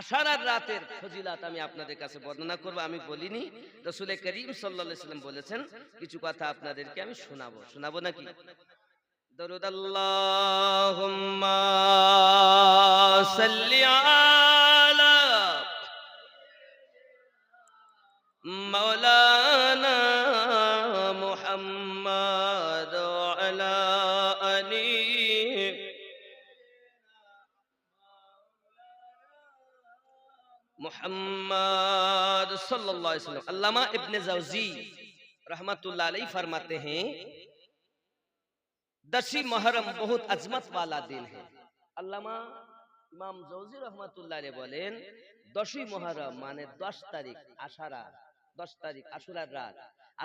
আশারার রাতের ফজিলাত আমি আপনাদের কাছে বর্ণনা করব, আমি বলিনি। রসুলের করিম আলাইহি সাল্লাম বলেছেন, কিছু কথা আপনাদেরকে আমি শোনাবো। শোনাবো নাকি? দরুদ আল্লাহুম্মা সাল্লি सल्लल्लाहु अलैहि वसल्लम अल्लामा इब्न जौजी रहमतुल्लाह अलैह फरमाते हैं दसी मुहर्रम बहुत अजमत वाला दिन है अल्लामा ইমাম জৌজি রহমাতুল্লাহ আলাইহি বলেন দশই মুহররম মানে 10 তারিখ আশারা 10 তারিখ আশুরার রাত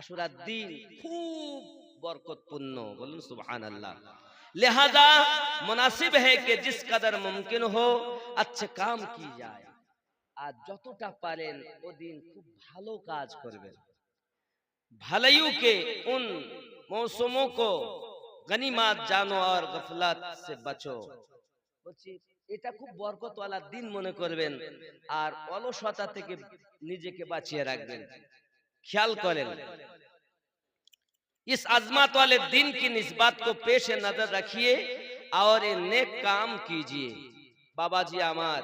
আশুরার দিন খুব বরকতপূর্ণ বলুন সুবহানাল্লাহ लिहाजा मुनासिब है कि जिस कदर मुमकिन हो अच्छे काम की जाए আর যতটা পারেন ওদিন খুব ভালো কাজ করবেন भलाइयों उन मौसमों को गनीमत जानो और गफलत से बचो বলছি এটা খুব বরকতওয়ালা দিন মনে করবেন আর অলসতা থেকে নিজেকে বাঁচিয়ে রাখবেন ख्याल करें इस अजमत वाले दिन की निस्बत को पेश नजर रखिए और ये नेक काम कीजिए बाबा जी আমার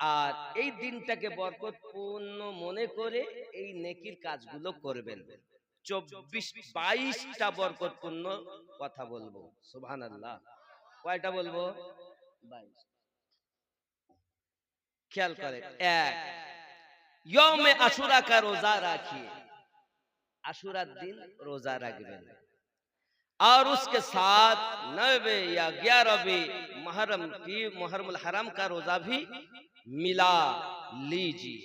আর এই দিনটাকে বরকতপূর্ণ মনে করে এই নেকির কাজগুলো করবেন চব্বিশ বাইশটা বরকতপূর্ণ কথা বলবো সুবহান আল্লাহ কয়টা বলবো বাইশ খেয়াল করে এক ইয়মে আশুরা কা রোজা রাখিয়ে আশুরার দিন রোজা রাখবেন और उसके साथ नवे या ग्यारहवें मुहर्रम की मुहर्रम हराम का रोजा भी মিলা লিজি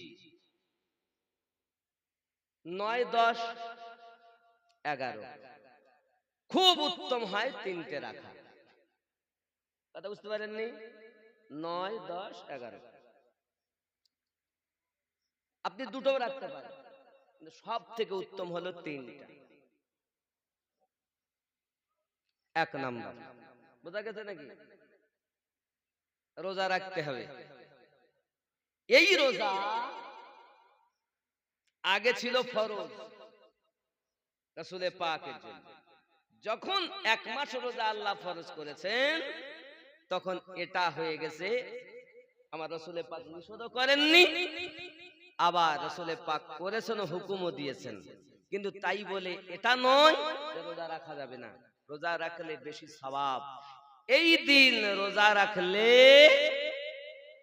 নয় দশ এগারো। খুব উত্তম হয় তিনটে রাখা। কথা বুঝতে পারেননি? নয় দশ এগারো। আপনি দুটো রাখতে পারেন। সব থেকে উত্তম হলো তিনটা। এক নাম্বার। বোঝা গেছে নাকি? রোজা রাখতে হবে। এই রোজা আগে ছিল ফরজ। রসুলের পাকের জন্য। যখন এক মাস রোজা আল্লাহ ফরজ করেছেন তখন এটা হয়ে গেছে আমার রসুলের পাক নিষেধ করেননি আবার রসুলের পাক করেছেন হুকুমও দিয়েছেন। কিন্তু তাই বলে এটা নয় রোজা রাখা যাবে না। রোজা রাখলে বেশি সবাব এই দিন রোজা রাখলে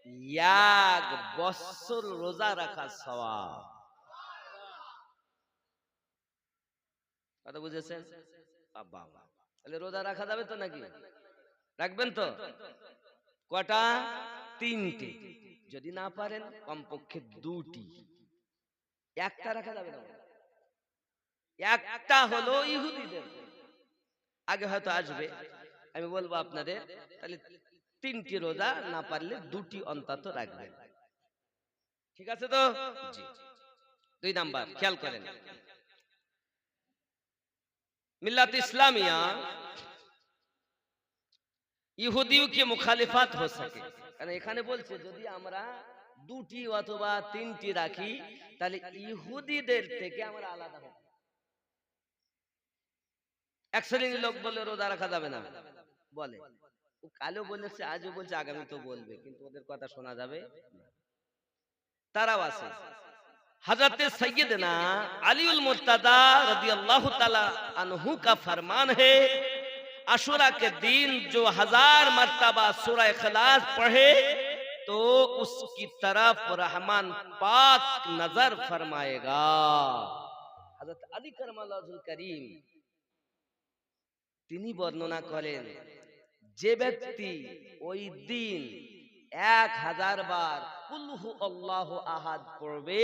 এক বছর রোজা রাখা সবাব কথা বুঝেছেন? বাবা তাহলে রোজা রাখা যাবে তো নাকি? রাখবেন তো? কটা? তিনটি। যদি না পারেন, কমপক্ষে দুটি। একটা রাখা যাবে না। একটা হলো ইহুদিদের। আগে হয়তো আসবে। আমি বলব আপনাদের, তাহলে তিনটি রোজা না পারলে দুটি অন্তত রাখবেন। ঠিক আছে তো? দুই নাম্বার, খেয়াল করেন। মিল্লাত ইসলামিয়া ইহুদিও কি মুখালিফাত হয়ে থাকে? এখানে বলছে, যদি আমরা দুটি অথবা তিনটি রাখি, তাহলে ইহুদিদের থেকে আমরা আলাদা হব। এক শ্রেণির লোক বলে রোজা রাখা যাবে না। বলে। ও কালো বলেছে আজও বলছে আগামী তো বলবে কিন্তু ওদের কথা শোনা যাবে তারাও আছে حضرت سیدنا علی المرتضی رضی اللہ تعالی عنہ کا فرمان ہے عشورہ کے دین جو ہزار مرتبہ سورہ اخلاص پڑھے تو اس کی طرف رحمان پاک نظر فرمائے گا حضرت علی کرم اللہ کریم تینی برنونا کریں যে ব্যক্তি ওই দিন এক হাজার বার কুলহু আল্লাহ আহাদ পড়বে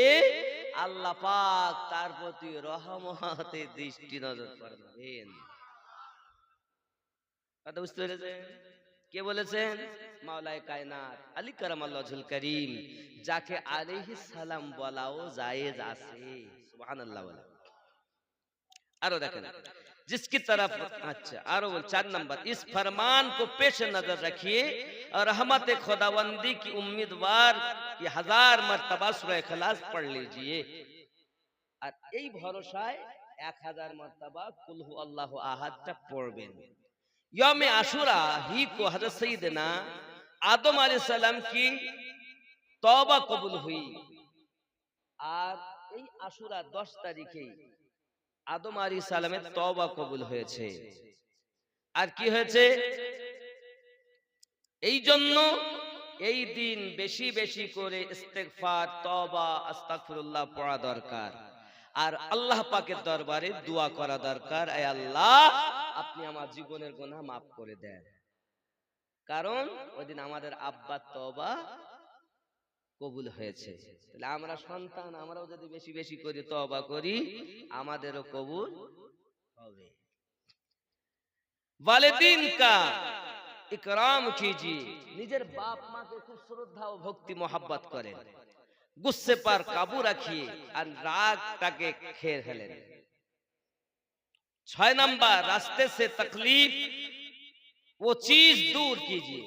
আল্লাহ পাক তার প্রতি রহমতে দৃষ্টি নজর করবেন কথা বুঝতে পেরেছেন? কে বলেছেন? মাওলায় কায়নাত আলী কারাম আল্লাহুল করিম, যাকে আলাইহিস সালাম বলাও জায়েজ আছে। সুবহানাল্লাহ বলা। আরও দেখেন। जिसकी तरफ अच्छा आरो बोल चार नंबर इस फरमान को पेश नजर रखिए और रहमत खुदावंदी की उम्मीदवार की हजार मर्तबा सूरह इखलास पढ़ लीजिए আর এই ভরসায় এক হাজার মর্তবা কুলহু আল্লাহ আহাদটা পড়বেন ইয়মে আশুরা হি কো হযরত সঈদনা আদম আলাইহিস সালাম কি তওবা কবুল হুই আর এই আশুরা 10 তারিখে আদম আলাইহিস সালামের তবা কবুল হয়েছে। আর কি হয়েছে? এই জন্য এই দিন বেশি বেশি করে ইস্তেগফার তওবা আস্তাগফিরুল্লাহ পড়া দরকার। আর আল্লাহ পাকের দরবারে দোয়া করা দরকার। আয় আল্লাহ আপনি আমার জীবনের গুনাহ মাফ করে দেন। কারণ ওইদিন আমাদের আব্বা তওবা কবুল হয়েছে। তাহলে আমরা সন্তান, আমরাও যদি বেশি বেশি করে তবা করি, আমাদেরও কবুল হবে। বলে কা ইকরাম কিজি নিজের বাপ মাকে খুব শ্রদ্ধা ও ভক্তি, মোহাব্বত করেন। গুসে পার কাবু রাখিয়ে আর রাগ তাকে খেয়ে ফেলেন ছয় নাম্বার, রাস্তে সে তকলিফ ও চিজ দূর কিজিয়ে।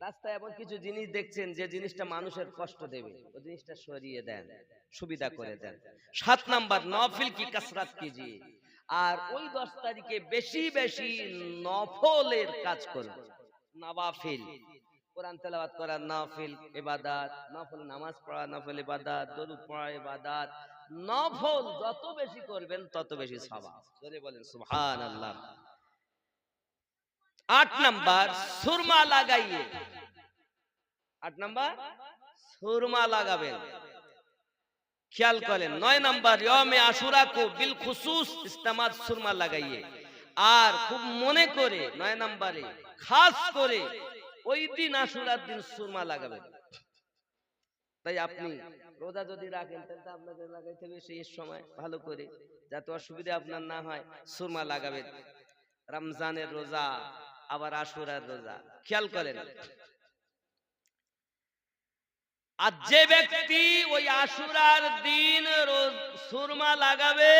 রাস্তায় এমন কিছু জিনিস দেখছেন যে জিনিসটা মানুষের কষ্ট দেবে। ওই জিনিসটা সরিয়ে দেন, সুবিধা করে দেন। সাত নাম্বার, নফিল কি কাসরাত কিজি আর ওই দশ তারিখে বেশি বেশি নফলের কাজ করুন। নবাফিল। কোরআন তেলাওয়াত করা নফিল, ইবাদত। নফল নামাজ পড়া, নফল ইবাদত। দরুদ পড়া, ইবাদত। নফল যত বেশি করবেন, তত বেশি সওয়াব। জোরে বলেন, সুবহানাল্লাহ। আট নাম্বার, সুরমা লাগাইয়ে। আট নাম্বার, সুরমা লাগাবেন। খেয়াল করেন, নয় নাম্বার, ইয়মে আশুরা কো বিল খুসুস ইস্তেমাল সুরমা লাগাইয়ে। আর খুব মনে করে, নয় নাম্বারে, খাস করে ওই দিন আশুরার দিন সুরমা লাগাবেন। তাই আপনি রোজা যদি রাখেন, তাহলে আপনাকে লাগাইতে হবে সেই সময় ভালো করে, যাতে অসুবিধা আপনার না হয়, সুরমা লাগাবেন। রমজানের রোজা আবার আশুরার রোজা। খেয়াল করেন। আর যে ব্যক্তি ওই আশুরার দিন সুরমা লাগাবে,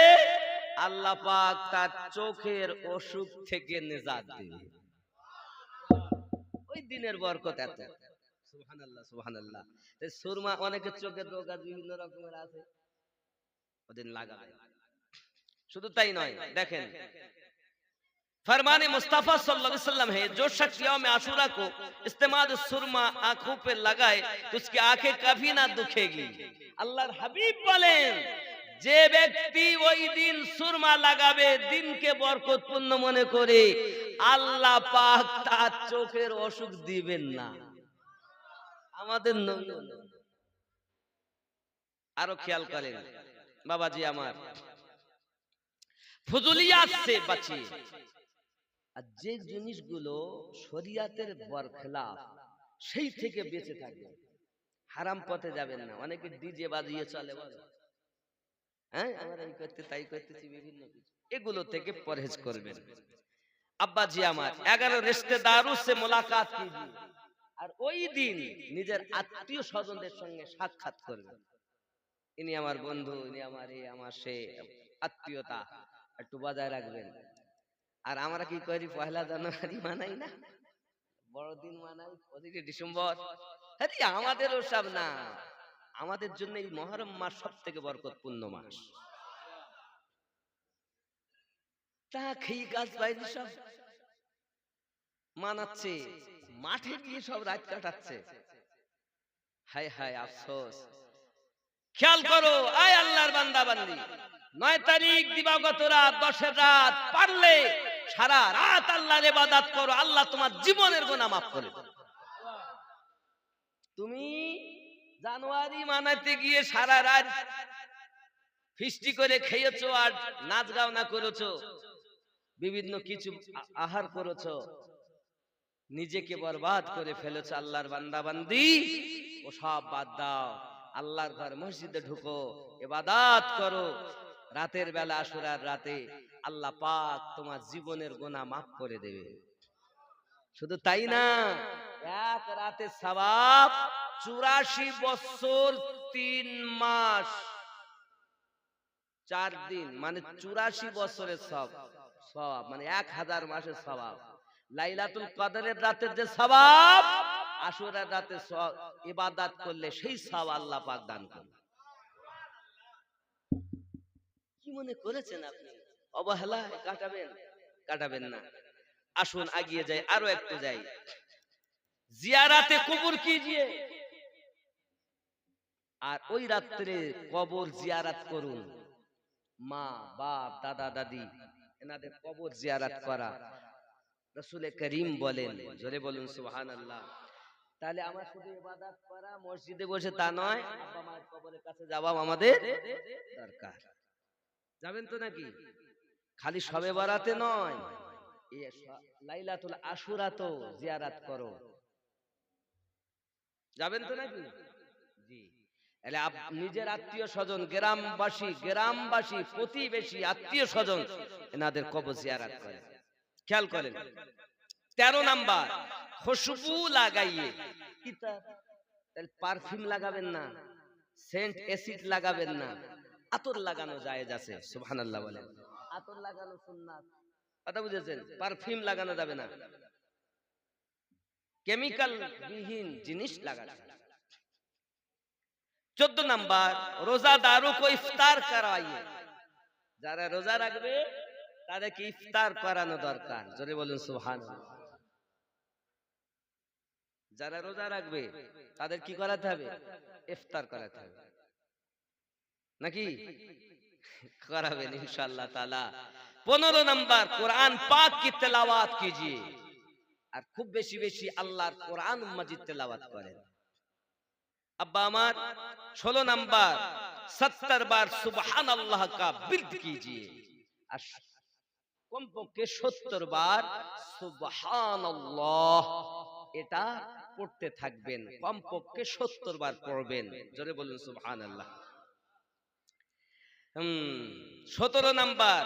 আল্লাহ পাক তার চোখের অসুখ থেকে নিজাত দিবে। ওই দিনের বরকত এত। সুবহানাল্লাহ সুবহানাল্লাহ। সুরমা অনেকের চোখের রোগ আছে বিভিন্ন রকমের আছে। ওদিন লাগাবে। শুধু তাই নয়, দেখেন फरमान मुस्तफा सल्लल्लाहु अलैहि वसल्लम है जो शख्स यौम आशूरा को इस्तेमाल सुरमा आंखों पे लगाए तो उसकी आंखें कभी ना दुखेगी আল্লাহর হাবিব বলেন যে ব্যক্তি ওই দিন সুরমা লাগাবে দিনকে বরকতপূর্ণ মনে করে আল্লাহ পাক তার চোখের অসুখ দিবেন না আমাদের নবী আরো খেয়াল করেন বাবাজি আমার ফুজুলিয়াত সে বাঁচিয়ে আর যে জিনিসগুলো শরিয়াতের বরখেলাফ, সেই থেকে বেঁচে থাকবে। হারাম পথে যাবেন না। অনেকে ডিজে বাজিয়ে চলে হ্যাঁ এই করতে, তাই করতেছি, বিভিন্ন কিছু। এগুলো থেকে পরহেজ করবেন। আমার, এগারো সে মোলাকাত আর ওই দিন নিজের আত্মীয় স্বজনদের সঙ্গে সাক্ষাৎ করবেন। ইনি আমার বন্ধু, ইনি আমার আমার সে, আত্মীয়তা একটু বজায় রাখবেন। আর আমরা কি করি? পয়লা জানুয়ারি মানাই না? বড়দিন মানাই, পঁচিশে ডিসেম্বর। আরে আমাদের ওসব না। আমাদের জন্য এই মহরম মাস সব থেকে বরকতপূর্ণ মাস। তা খেয়ে বাইরে সব মানাচ্ছে, মাঠে গিয়ে সব রাত কাটাচ্ছে। হায় হায়, আফসোস। খেয়াল করো, আয় আল্লাহর বান্দা বান্দি নয় তারিখ দিবাগত রাত, দশের রাত, পারলে সারা রাত আল্লাহর ইবাদত করো, আল্লাহ তোমার জীবনের গুনাহ মাফ করে তুমি জানুয়ারি মানাতে গিয়ে সারা রাত ফিস্টি করে খেয়েছো আর নাচ গাও না করেছ, বিভিন্ন কিছু আহার করেছ, নিজেকে বরবাদ করে ফেলেছো আল্লাহর বান্দা বান্দি ও সব বাদ দাও। আল্লাহর ঘর মসজিদে ঢুকো এবাদাত করো। রাতের বেলা আসুরার রাতে আল্লাহ পাক তোমার জীবনের গোনা মাফ করে দেবে। শুধু তাই না, এক রাতে সবাব চুরাশি বছর তিন মাস, চার দিন মানে চুরাশি বছরের সব সওয়াব মানে এক হাজার মাসের সওয়াব লাইলাতুল কদরের রাতের যে সওয়াব আশুরার রাতে ইবাদত করলে সেই সব আল্লাহ পাক দান করেন কি মনে করেছেন আপনি? অবহেলা কাটাবেন? কাটাবেন না। আসুন আগিয়ে যাই, আরও একটু যাই। জিয়ারাতে কবর কিজিয়ে আর ওই রাত্রে কবর জিয়ারাত করুন। মা, বাপ, দাদা, দাদি, এনাদের কবর জিয়ারাত করা। রসুলে করিম বলেন, জোরে বলুন সুবহান আল্লাহ তাহলে আমার শুধু ইবাদত করা, মসজিদে বসে তা নয়, আব্বা মায়ের কবরের কাছে যাওয়া আমাদের দরকার। যাবেন তো নাকি? খালি সবে বারাতে নয় লাইলাতুল আশুরা তো জিয়ারাত করো। যাবেন তো নাকি? জি। নিজের আত্মীয় স্বজন গ্রামবাসী গ্রামবাসী প্রতিবেশী আত্মীয় স্বজন এনাদের কবর জিয়ারাত করে। খেয়াল করেন। তেরো নাম্বার খুশবু লাগাইয়ে। পারফিউম লাগাবেন না সেন্ট অ্যাসিড লাগাবেন না। আতর লাগানো যায় আছে সুবহানাল্লাহ বলেন। আতর লাগানো সুন্নাত। কথা বুঝেছেন? পারফিউম লাগানো যাবে না। কেমিক্যাল বিহীন জিনিস লাগানো চোদ্দ নাম্বার রোজাদারও কো ইফতার করাইয়ে। যারা রোজা রাখবে, তাদেরকে ইফতার করানো দরকার। জোরে বলুন সুবহান যারা রোজা রাখবে, তাদের কি করাতে হবে? ইফতার করাতে হবে। নাকি? করাবেন ইনশাআল্লাহ তাআলা পনেরো নাম্বার কোরআন পাক কি তেলাওয়াত कीजिए আর খুব বেশি বেশি আল্লাহর কোরআন মাজিদ তেলাওয়াত করেন আব্বা আমার ষোলো নাম্বার সত্তর বার সুবহান আল্লাহ কা বিরদ कीजिए আর কমপক্ষে সত্তর বার সুবহান আল্লাহ এটা পড়তে থাকবেন কমপক্ষে সত্তর বার পড়বেন জোরে বলুন সুবহান সতেরো নাম্বার।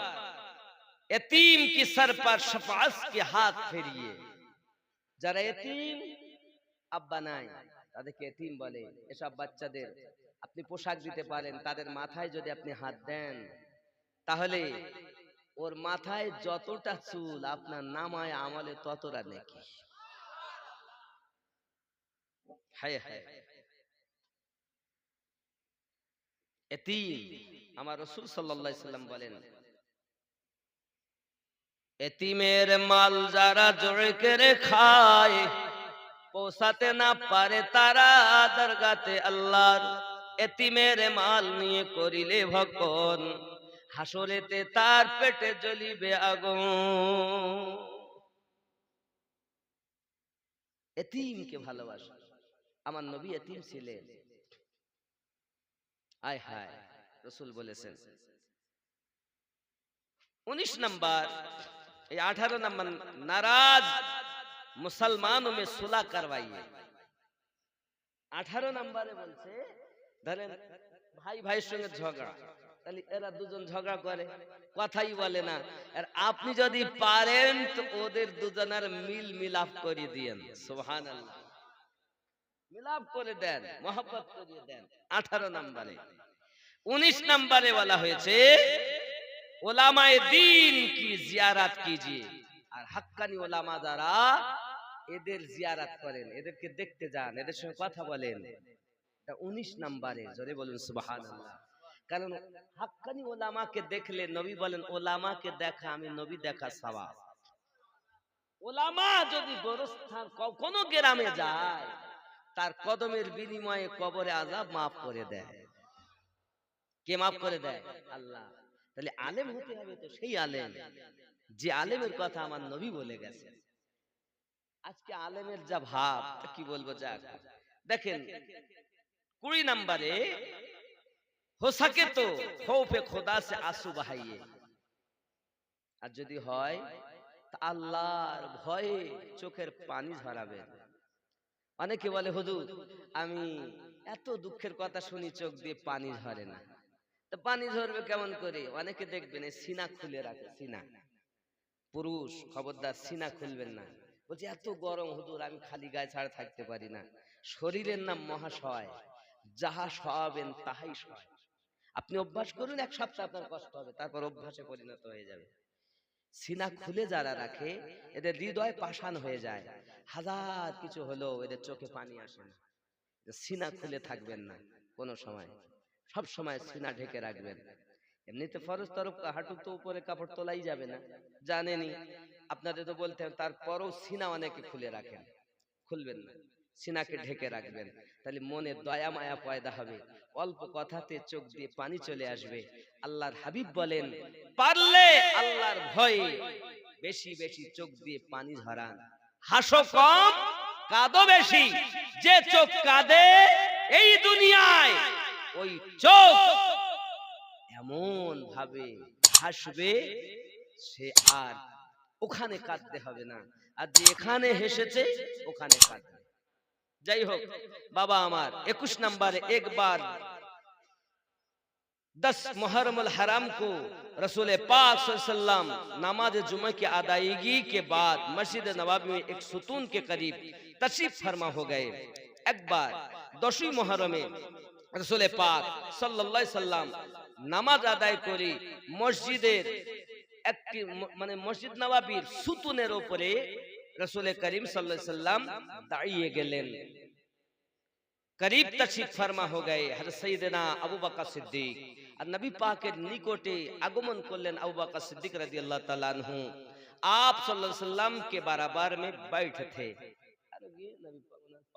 এতিম কি সর পর সফাস কি হাত ফেরিয়ে? যারা এতিম, আব্বা নাই, তাদেরকে এতিম বলে, এসব বাচ্চাদের আপনি পোশাক দিতে পারেন, তাদের মাথায় যদি আপনি হাত দেন, তাহলে ওর মাথায় যতটা চুল, আপনার নামায় আমলে ততটা নাকি। হায় হায়। এতিম আমার রসুল সাল্লাম বলেন, এতিমের মাল যারা জোরে করে খায়, পোষাতে না পারে তারা দরগাতে আল্লাহর এতিমের মাল নিয়ে করিলে ভক্ষণ, হাসরেতে তার পেটে জ্বলিবে আগুন। এতিমকে ভালোবাসা। আমার নবী এতিম ছিলেন। আয় হায়। রসুল বলেছেন। উনিশ নাম্বার এই আঠারো নাম্বার নারাজ মুসলমানও মে সুলা করবাইয়ে আঠারো নাম্বারে বলছে ধরেন ভাই ভাইয়ের সঙ্গে ঝগড়া তাহলে এরা দুজন ঝগড়া করে কথাই বলে না। আর আপনি যদি পারেন তো ওদের দুজনের মিল মিলাপ করে দিয়েন। আল্লাহ মিলাপ করে দেন মহব্বত করিয়ে দেন। আঠারো নাম্বারে। উনিশ নাম্বারে বলা হয়েছে, ওলামায়ে দিন কি জিয়ারাত কিজিয়ে। আর হাক্কানি ওলামা যারা, এদের জিয়ারাত করেন, এদেরকে দেখতে যান, এদের সঙ্গে কথা বলেন। উনিশ নাম্বারে, জোরে বলুন কারণ হাক্কানি ওলামাকে দেখলে নবী বলেন, ওলামাকে দেখা, আমি নবী দেখা সওয়াব। ওলামা যদি গোরস্থান কোনো গ্রামে যায়, তার কদমের বিনিময়ে কবরে আজাব মাফ করে দেয়। কে মাফ করে দেয়? আল্লাহ। তাহলে আলেম হতে হবে তো সেই আলেম। যে আলেমের কথা আমার নবী বলে গেছে। আজকে আলেমের যা ভাব কি বলব যা দেখেন কুড়ি নাম্বারে হোসাকে তো খৌফে খোদা সে আসু বাহাইয়ে। আর যদি হয় আল্লাহর ভয়ে চোখের পানি ঝরাবে অনেকে বলে হুজুর আমি এত দুঃখের কথা শুনি চোখ দিয়ে পানি ঝরে না। তো পানি ঝরবে কেমন করে? অনেকে দেখবেন সিনা খুলে রাখে, সিনা। পুরুষ, খবরদার, সিনা খুলবেন না। বলছে, এত গরম, হুজুর, আমি খালি গায়ে ছাড়া থাকতে পারি না। শরীরের নাম মহাশয়। যাহা সহাবেন তাহাই সয় আপনি অভ্যাস করুন, এক সপ্তাহ আপনার কষ্ট হবে, তারপর অভ্যাসে পরিণত হয়ে যাবে। সিনা খুলে যারা রাখে, এদের হৃদয় পাষাণ হয়ে যায়। হাজার কিছু হলেও এদের চোখে পানি আসে না। সিনা খুলে থাকবেন না কোনো সময়। সব সময় সিনা ঢেকে রাখবেন। এমনিতে ফরজ তরফ হাঁটু তো উপরে কাপড় তোলাই যাবে না। জানেনি আপনাদের তো বলতে হবে, তারপরও সিনা অনেকে খুলে রাখেন। খুলবেন না। সিনাকে ঢেকে রাখবেন। তাহলে মনে দয়া মায়া পয়দা হবে। অল্প কথাতে চোখ দিয়ে পানি চলে আসবে। আল্লাহর হাবিব বলেন পারলে আল্লাহর ভয়ে বেশি বেশি চোখ দিয়ে পানি ঝরান। হাসো কম কাঁদো বেশি। যে চোখ কাঁদে এই দুনিয়ায় ওই চোখ এমন ভাবে হাসবে সে আর ওখানে কাঁদতে হবে না আর যে এখানে হেসেছে ওখানে কাঁদবে যাই হোক বাবা আমার একুশ নম্বরে একবার दस मुहर्रम अल हराम को रसूल पाक सल्लम नमाज जुमे की अदायगी के बाद मस्जिद नवाबी में एक सुतून के करीब तशरीफ फरमा हो गए एक बार দশই মহরমে রসুলে পাক সাল্লাল্লাহু সাল্লাম নামাজ আদায় করি মসজিদের একটি ম- মানে মসজিদ নবাবির সুতুনের উপরে রসুল করিম সাল্লাল্লাহু আলাইহি সাল্লাম দাঁড়িয়ে গেলেন করিব তশরিফ ফরমা হো গয়ে হযরত সৈয়দনা আবু বকর সিদ্দিক আর নবী পাকের নিকটে আগমন করলেন আবু বকর সিদ্দিক রাদিয়াল্লাহু তাআলা আনহু आप सल्लल्लाहु अलैहि वसल्लम के बराबर में बैठ थे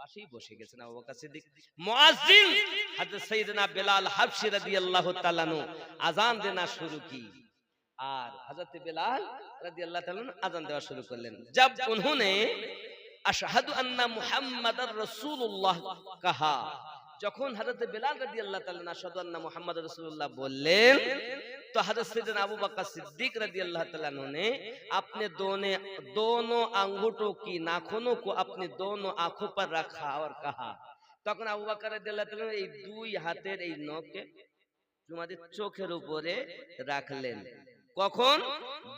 পাশেই বসে গেছেন আবু বকর সিদ্দিক। মুয়াজ্জিন! হযরত সাইয়েদনা বেলাল হাবশী রাদিয়াল্লাহু তাআলা নু আযান দেনা শুরু কি? আর হযরত বেলাল রাদিয়াল্লাহু তাআলা আযান দেওয়া শুরু করলেন। জব আশহাদু আন্না মুহাম্মাদার রাসূলুল্লাহ কাহা। যখন হযরত বেলাল রাদিয়াল্লাহু তাআলা আশহাদু আন্না মুহাম্মাদার রাসূলুল্লাহ বললেন तो हजरत सैयदना अबू बकर सिद्दीक रदी अल्लाह तआला अन्हु ने अपने दोनों दोनों अंगूठों की नाखूनों को अपनी दोनों आंखों पर रखा और कहा তখন আবু বকর রাদিয়াল্লাহু তাআলা এই দুই হাতের এই নখকে তোমাদের চোখের উপরে রাখলেন কখন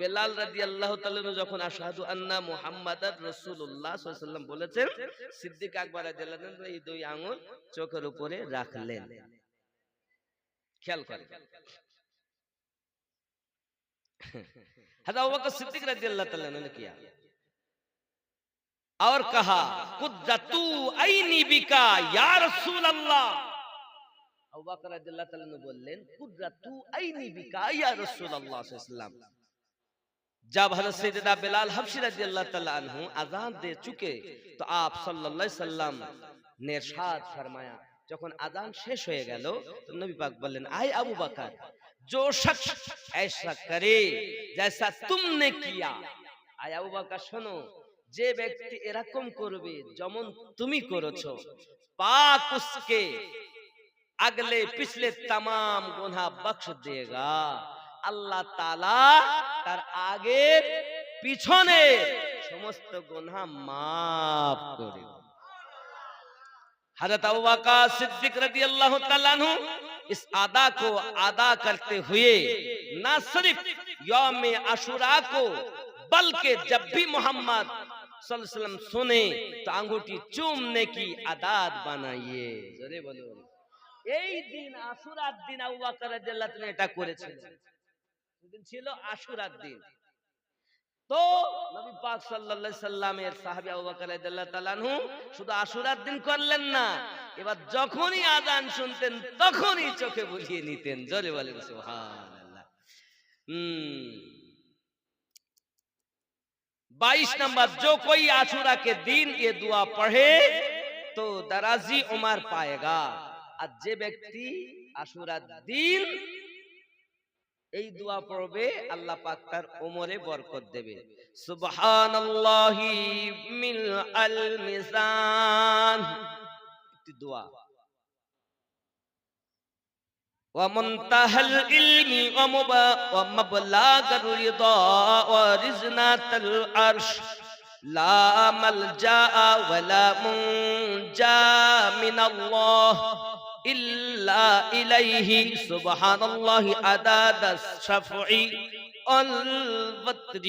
বেলাল রাদিয়াল্লাহু তাআলা আনহু যখন আশহাদু আন্না মুহাম্মাদার রাসূলুল্লাহ সাল্লাল্লাহু আলাইহি ওয়াসাল্লাম বলেছেন সিদ্দিক আকবর রাদিয়াল্লাহু তাআলা এই দুই আঙ্গুল চোখের উপরে রাখলেন খেয়াল করেন हज़रत अबू बकर सिद्दीक रज़ी अल्लाह तआला अन्हु ने किया और कहा कुद्दतु आईनी बिका या रसूल अल्लाह আবু বকর রাদিয়াল্লাহু তাআলা अन्हु বললেন কুদ্রাতু আইনি বিকা ইয়া রাসূলুল্লাহ সাল্লাল্লাহু আলাইহি ওয়াসাল্লাম जब हजरत सैयदना बिलाल हबशी रदियल्लाहु ताला अन्हु अजान दे चुके तो आप सल्लल्लाहु अलैहि वसल्लम ने इरशाद फरमाया যখন আজান শেষ হয়ে গেল তো নবী পাক বললেন আয় আবু বকর जो शख्स ऐसा करे जैसा तुमने किया আয় আবু বকর শোনো যে ব্যক্তি এরকম করবে যেমন তুমি করেছো পাক उसके अगले पिछले तमाम गुनाह बख्श देगा আল্লাহ তালা তার আগের পিছনে সমস্ত গুনাহ মাফ করে हजरत अबू बकर सिद्दीक रजी अल्लाह तआला अन्हु इस अदा को अदा करते हुए न सिर्फ यौम अशुरा को बल्कि जब भी मोहम्मद सल्लल्लाहु अलैहि वसल्लम सुने तो अंगूठी चूमने की आदत बनाइए জোরে বলুন এই দিন আশুরার দিন আবু বকর রাদিয়াল্লাহু তাআলা এটা করেছিলেন সেদিন ছিল আশুরার দিন তো নবী পাক সাল্লাল্লাহু আলাইহি সাল্লামের সাহাবী আবু বকর রাদিয়াল্লাহু তাআলা আনহু শুধু আশুরার দিন করলেন না এবার যখনই আজান শুনতেন তখনই চোখে বুঝিয়ে নিতেন জোরে বলেন সুবহানাল্লাহ হুম 22 नंबर जो कोई आशुरा के दिन ये दुआ पढ़े तो दराजी उमर पाएगा আর যে ব্যক্তি আশুরার দিন এই দোয়া পড়বে আল্লাহ পাক তার ওমরে বরকত দেবে সুবহানাল্লাহি মিল আল মিজান একটি দোয়া ومنتهى العلم ومب- ومبلغ الرضا ورزنة العرش لا ملجا ولا منجا من الله إلا إليه. سبحان الله عدد الشفع والوتر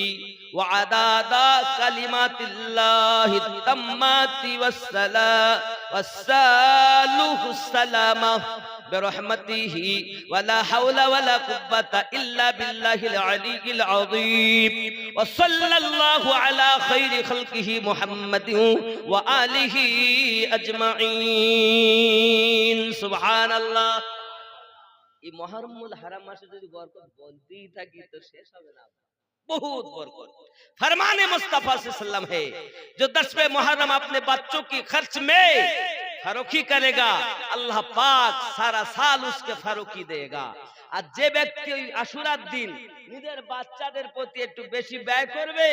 وعدد كلمات الله التامات والسلام والسالوه السلامة. برحمته ولا حول ولا قوة إلا بالله العلي العظيم وصلى الله على خير خلقه محمد وآله أجمعين سبحان الله এই মহরমুল হারাম মাসে যদি বরকত বলতেই থাকি তো শেষ হবে না बहुत बरकत फरमाने मुस्तफा सल्लम है जो दसवें मुहर्रम अपने बच्चों की खर्च में फरोखी करेगा अल्लाह पाक सारा साल उसके फरोखी देगा আর যে ব্যক্তি ওই আশুরার দিন নিজের বাচ্চাদের প্রতি একটু বেশি ব্যয় করবে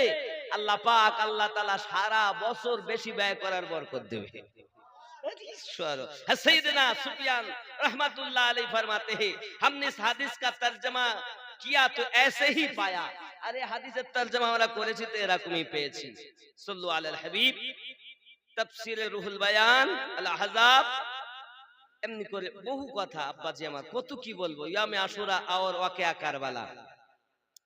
আল্লাহ পাক আল্লাহ তাআলা সারা বছর বেশি ব্যয় করার বরকত দেবে ईश्वर सैदना सुफियान रहमतुल्लाह अलैहि फरमाते हैं हमने इस हदीस का तर्जमा किया तो ऐसे ही पाया আরে হাদিসের তরজমা আমরা করেছি তো এরকমই পেয়েছি সাল্লু আলাল হাবিব তাফসিরে রুহুল বায়ান আল আহজাব এমনি করে বহু কথা আব্বাজি আমার কত কি বলব? ইয়ামে আশুরা আর ওয়াকিয়া কারবালা।